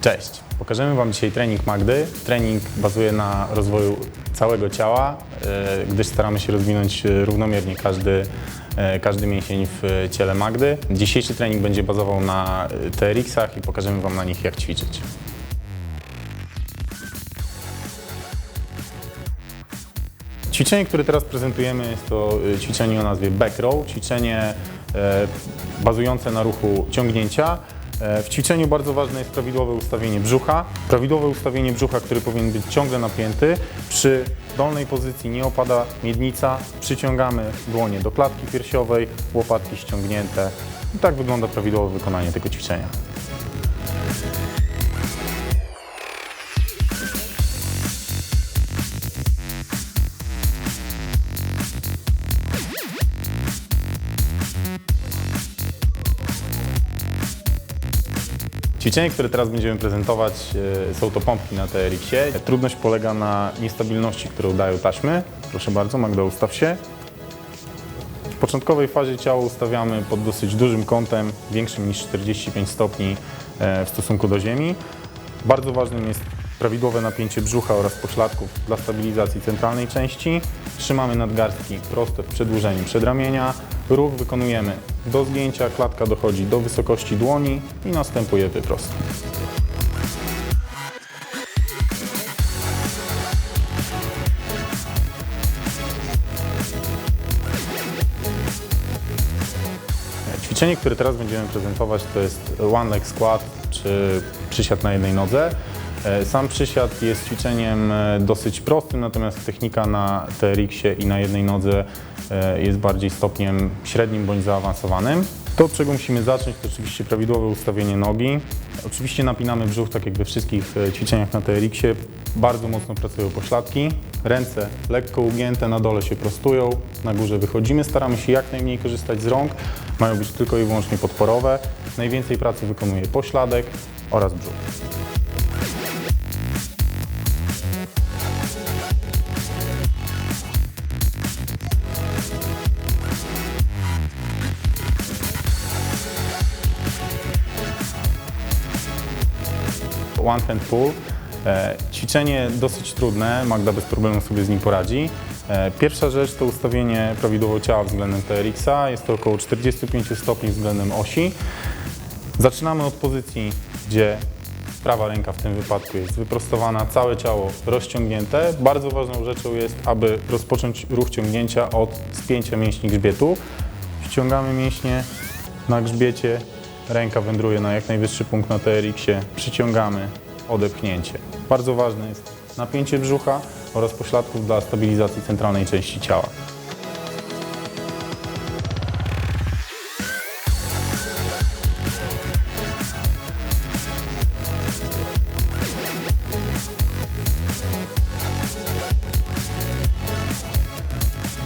Cześć! Pokażemy Wam dzisiaj trening Magdy. Trening bazuje na rozwoju całego ciała, e, gdyż staramy się rozwinąć e, równomiernie każdy, e, każdy mięsień w ciele Magdy. Dzisiejszy trening będzie bazował na TRX-ach i pokażemy Wam na nich jak ćwiczyć. Ćwiczenie, które teraz prezentujemy jest to ćwiczenie o nazwie back row, ćwiczenie bazujące na ruchu ciągnięcia. E, W ćwiczeniu bardzo ważne jest prawidłowe ustawienie brzucha. Prawidłowe ustawienie brzucha, który powinien być ciągle napięty. Przy dolnej pozycji nie opada miednica, przyciągamy dłonie do klatki piersiowej, łopatki ściągnięte. I tak wygląda prawidłowe wykonanie tego ćwiczenia. Ćwiczenie, które teraz będziemy prezentować, e, są to pompki na TRX-ie. Trudność polega na niestabilności, którą dają taśmy. Proszę bardzo, Magda, ustaw się. W początkowej fazie ciało ustawiamy pod dosyć dużym kątem, większym niż 45 stopni e, w stosunku do ziemi. Bardzo ważnym jest prawidłowe napięcie brzucha oraz pośladków dla stabilizacji centralnej części. Trzymamy nadgarstki proste w przedłużeniu przedramienia. Ruch wykonujemy do zgięcia, klatka dochodzi do wysokości dłoni i następuje wyprost. Ćwiczenie, które teraz będziemy prezentować, to jest one leg squat, czy przysiad na jednej nodze. E, Sam przysiad jest ćwiczeniem e, dosyć prostym, natomiast technika na TRX-ie i na jednej nodze e, jest bardziej stopniem średnim bądź zaawansowanym. To, od czego musimy zacząć, to oczywiście prawidłowe ustawienie nogi. Oczywiście napinamy brzuch, tak jak we wszystkich ćwiczeniach na TRX-ie. Bardzo mocno pracują pośladki. Ręce lekko ugięte, na dole się prostują, na górze wychodzimy. Staramy się jak najmniej korzystać z rąk. Mają być tylko i wyłącznie podporowe. Najwięcej pracy wykonuje pośladek oraz brzuch. One hand pull. E, Ćwiczenie dosyć trudne, Magda bez problemu sobie z nim poradzi. E, Pierwsza rzecz to ustawienie prawidłowo ciała względem TRX-a. Jest to około 45 stopni względem osi. Zaczynamy od pozycji, gdzie prawa ręka w tym wypadku jest wyprostowana, całe ciało rozciągnięte. Bardzo ważną rzeczą jest, aby rozpocząć ruch ciągnięcia od spięcia mięśni grzbietu. Ściągamy mięśnie na grzbiecie, ręka wędruje na jak najwyższy punkt na TRX-ie, przyciągamy, odepchnięcie. Bardzo ważne jest napięcie brzucha oraz pośladków dla stabilizacji centralnej części ciała.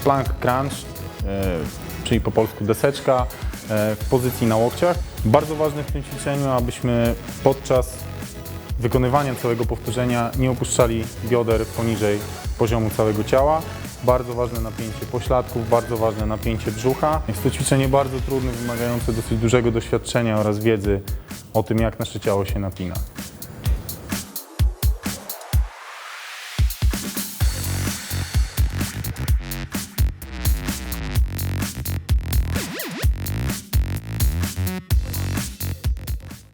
Plank crunch, e, czyli po polsku deseczka, w pozycji na łokciach. Bardzo ważne w tym ćwiczeniu, abyśmy podczas wykonywania całego powtórzenia nie opuszczali bioder poniżej poziomu całego ciała. Bardzo ważne napięcie pośladków, bardzo ważne napięcie brzucha. Jest to ćwiczenie bardzo trudne, wymagające dosyć dużego doświadczenia oraz wiedzy o tym, jak nasze ciało się napina.